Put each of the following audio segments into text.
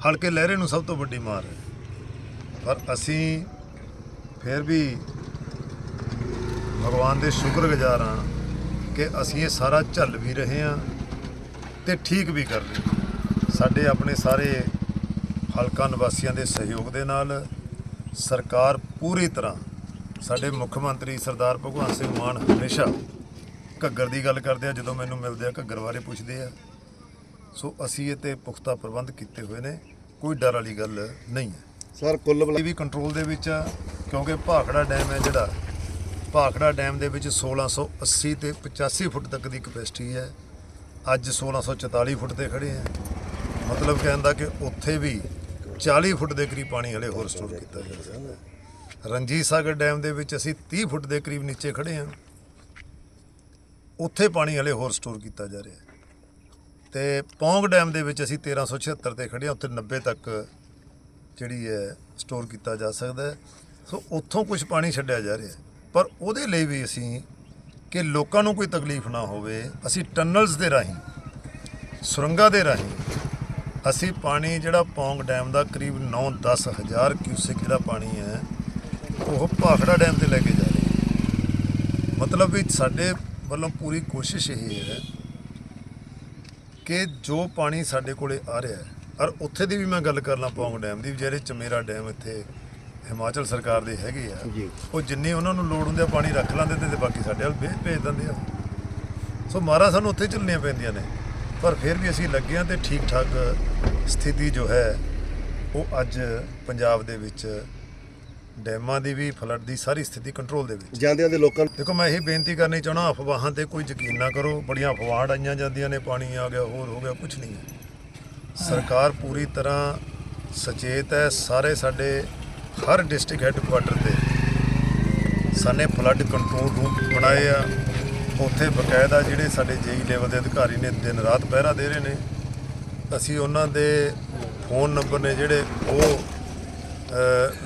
ਹਲਕੇ ਲਹਿਰੇ ਨੂੰ ਸਭ ਤੋਂ ਵੱਡੀ ਮਾਰ ਹੈ। ਪਰ ਅਸੀਂ ਫਿਰ ਵੀ ਭਗਵਾਨ ਦੇ ਸ਼ੁਕਰਗੁਜ਼ਾਰ ਹਾਂ ਕਿ ਅਸੀਂ ਇਹ ਸਾਰਾ ਝੱਲ ਵੀ ਰਹੇ ਹਾਂ ਤੇ ਠੀਕ ਵੀ ਕਰ ਰਹੇ ਸਾਡੇ ਆਪਣੇ ਸਾਰੇ ਹਲਕਾ ਨਿਵਾਸੀਆਂ ਦੇ ਸਹਿਯੋਗ ਦੇ ਨਾਲ ਸਰਕਾਰ ਪੂਰੀ ਤਰ੍ਹਾਂ ਸਾਡੇ ਮੁੱਖ ਮੰਤਰੀ ਸਰਦਾਰ ਭਗਵੰਤ ਸਿੰਘ ਮਾਨ ਹਮੇਸ਼ਾ ਘੱਗਰ ਦੀ ਗੱਲ ਕਰਦੇ ਆ। ਜਦੋਂ ਮੈਨੂੰ ਮਿਲਦੇ ਆ ਘੱਗਰ ਬਾਰੇ ਪੁੱਛਦੇ ਆ ਸੋ ਅਸੀਂ ਇਹ ਤੇ ਪੁਖਤਾ ਪ੍ਰਬੰਧ ਕੀਤੇ ਹੋਏ ਨੇ ਕੋਈ ਡਰ ਵਾਲੀ ਗੱਲ ਨਹੀਂ ਹੈ। ਸਰ ਕੁੱਲ ਇਹ ਵੀ ਕੰਟਰੋਲ ਦੇ ਵਿੱਚ ਆ ਕਿਉਂਕਿ ਭਾਖੜਾ ਡੈਮ ਹੈ ਜਿਹੜਾ ਭਾਖੜਾ ਡੈਮ ਦੇ ਵਿੱਚ 1680 ਤੇ 85 ਫੁੱਟ ਤੱਕ ਦੀ ਕਪੈਸਿਟੀ ਹੈ। ਅੱਜ 1644 ਫੁੱਟ ਤੇ ਖੜੇ ਆ ਮਤਲਬ ਕਹਿੰਦਾ ਕਿ ਉੱਥੇ ਵੀ 40 ਫੁੱਟ ਦੇ ਕਰੀਬ ਪਾਣੀ ਹਲੇ ਹੋਰ ਸਟੋਰ ਕੀਤਾ ਜਾ ਸਕਦਾ ਹੈ। ਰਣਜੀਤ ਸਾਗਰ ਡੈਮ ਦੇ ਵਿੱਚ ਅਸੀਂ 30 ਫੁੱਟ ਦੇ ਕਰੀਬ ਨੀਚੇ ਖੜੇ ਹਾਂ। ਉੱਥੇ ਪਾਣੀ ਹਲੇ ਹੋਰ ਸਟੋਰ ਕੀਤਾ ਜਾ ਰਿਹਾ ਹੈ। ਤੇ ਪੌਂਗ ਡੈਮ ਦੇ ਵਿੱਚ ਅਸੀਂ 1376 ਤੇ ਖੜੇ ਹਾਂ, ਉੱਥੇ 90 ਤੱਕ ਜਿਹੜੀ ਹੈ ਸਟੋਰ ਕੀਤਾ ਜਾ ਸਕਦਾ ਸੋ ਉੱਥੋਂ ਕੁਝ ਪਾਣੀ ਛੱਡਿਆ ਜਾ ਰਿਹਾ ਪਰ ਉਹਦੇ ਲਈ ਵੀ ਅਸੀਂ ਕਿ ਲੋਕਾਂ ਨੂੰ ਕੋਈ ਤਕਲੀਫ ਨਾ ਹੋਵੇ, ਅਸੀਂ ਟਨਲਸ ਦੇ ਰਾਹੀਂ, ਸੁਰੰਗਾਂ ਦੇ ਰਾਹੀਂ ਅਸੀਂ ਪਾਣੀ ਜਿਹੜਾ ਪੌਂਗ ਡੈਮ ਦਾ ਕਰੀਬ 9-10 ਹਜ਼ਾਰ ਕਿਊਸਿਕ ਜਿਹੜਾ ਪਾਣੀ ਹੈ, ਉਹ ਭਾਖੜਾ ਡੈਮ ਤੇ ਲੈ ਕੇ ਜਾ ਰਹੇ ਮਤਲਬ ਵੀ ਸਾਡੇ ਵੱਲੋਂ ਪੂਰੀ ਕੋਸ਼ਿਸ਼ ਇਹ ਹੈ ਕਿ ਜੋ ਪਾਣੀ ਸਾਡੇ ਕੋਲੇ ਆ ਰਿਹਾ ਹੈ ਔਰ ਉੱਥੇ ਦੀ ਵੀ ਮੈਂ ਗੱਲ ਕਰਨਾ ਪੌਂਗ ਡੈਮ ਦੀ ਜਿਹੜੇ ਚਮੇਰਾ ਡੈਮ ਇੱਥੇ ਹਿਮਾਚਲ ਸਰਕਾਰ ਦੇ ਹੈਗੇ ਆ। ਉਹ ਜਿੰਨੇ ਉਹਨਾਂ ਨੂੰ ਲੋੜ ਹੁੰਦੀ ਆ ਪਾਣੀ ਰੱਖ ਲੈਂਦੇ ਤੇ ਬਾਕੀ ਸਾਡੇ ਵੱਲ ਭੇਜ ਭੇਜ ਦਿੰਦੇ ਆ ਸੋ ਮਾਰਾ ਸਾਨੂੰ ਉੱਥੇ ਚੱਲਣੀਆਂ ਪੈਂਦੀਆਂ ਨੇ ਪਰ ਫਿਰ ਵੀ ਅਸੀਂ ਲੱਗੇ ਹਾਂ ਤੇ ਠੀਕ ਠਾਕ ਸਥਿਤੀ ਜੋ ਹੈ ਉਹ ਅੱਜ ਪੰਜਾਬ ਦੇ ਵਿੱਚ ਡੈਮਾਂ ਦੀ ਵੀ ਫਲੱਡ ਦੀ ਸਾਰੀ ਸਥਿਤੀ ਕੰਟਰੋਲ ਦੇ ਵਿੱਚ। ਜਾਂਦਿਆਂ ਦੇ ਲੋਕਾਂ ਨੂੰ ਦੇਖੋ ਮੈਂ ਇਹ ਬੇਨਤੀ ਕਰਨੀ ਚਾਹਣਾ ਅਫਵਾਹਾਂ ਤੇ ਕੋਈ ਯਕੀਨ ਨਾ ਕਰੋ। ਬੜੀਆਂ ਅਫਵਾਹਾਂ ਆਈਆਂ ਜਾਂਦੀਆਂ ਨੇ ਪਾਣੀ ਆ ਗਿਆ ਹੋਰ ਹੋ ਗਿਆ ਕੁਝ ਨਹੀਂ ਸਰਕਾਰ ਪੂਰੀ ਤਰ੍ਹਾਂ ਸੁਚੇਤ ਹੈ। ਸਾਰੇ ਸਾਡੇ ਹਰ ਡਿਸਟ੍ਰਿਕਟ ਹੈੱਡਕੁਆਟਰ ਤੇ ਸਾਨੇ ਫਲੱਡ ਕੰਟਰੋਲ ਰੂਮ ਬਣਾਏ ਆ। ਉੱਥੇ ਬਕਾਇਦਾ ਜਿਹੜੇ ਸਾਡੇ ਜੇਈ ਲੈਵਲ ਦੇ ਅਧਿਕਾਰੀ ਨੇ ਦਿਨ ਰਾਤ ਪਹਿਰਾ ਦੇ ਰਹੇ ਨੇ। ਅਸੀਂ ਉਹਨਾਂ ਦੇ ਫੋਨ ਨੰਬਰ ਨੇ ਜਿਹੜੇ ਉਹ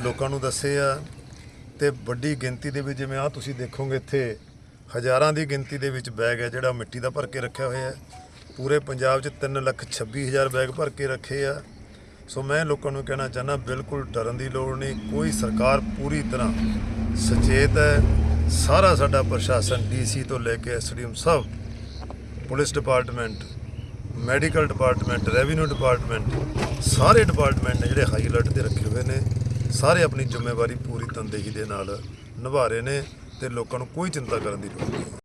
ਲੋਕਾਂ ਨੂੰ ਦੱਸੇ ਆ ਤੇ ਵੱਡੀ ਗਿਣਤੀ ਦੇ ਵਿੱਚ ਜਿਵੇਂ ਆ ਤੁਸੀਂ ਦੇਖੋਗੇ ਇੱਥੇ, ਹਜ਼ਾਰਾਂ ਦੀ ਗਿਣਤੀ ਦੇ ਵਿੱਚ ਬੈਗ ਹੈ ਜਿਹੜਾ ਮਿੱਟੀ ਦਾ ਭਰ ਕੇ ਰੱਖਿਆ ਹੋਇਆ ਹੈ। ਪੂਰੇ ਪੰਜਾਬ 'ਚ 3 ਲੱਖ 26 ਹਜ਼ਾਰ ਬੈਗ ਭਰ ਕੇ ਰੱਖੇ ਆ। ਸੋ ਮੈਂ ਲੋਕਾਂ ਨੂੰ ਕਹਿਣਾ ਚਾਹੁੰਦਾ, ਬਿਲਕੁਲ ਡਰਨ ਦੀ ਲੋੜ ਨਹੀਂ। ਕੋਈ ਸਰਕਾਰ ਪੂਰੀ ਤਰ੍ਹਾਂ ਸੁਚੇਤ ਹੈ। ਸਾਰਾ ਸਾਡਾ ਪ੍ਰਸ਼ਾਸਨ ਡੀਸੀ ਤੋਂ ਲੈ ਕੇ ਐਸਡੀਐਮ ਸਭ, police department medical department, revenue department, ਸਾਰੇ ਡਿਪਾਰਟਮੈਂਟ ਨੇ ਜਿਹੜੇ ਹਾਈ ਅਲਰਟ ਤੇ ਰੱਖੇ ਹੋਏ ਨੇ, ਸਾਰੇ ਆਪਣੀ ਜ਼ਿੰਮੇਵਾਰੀ ਪੂਰੀ ਤਨਦੇਹੀ ਦੇ ਨਾਲ ਨਿਭਾ ਰਹੇ ਨੇ ਤੇ ਲੋਕਾਂ ਨੂੰ ਕੋਈ ਚਿੰਤਾ ਕਰਨ ਦੀ ਲੋੜ ਨਹੀਂ।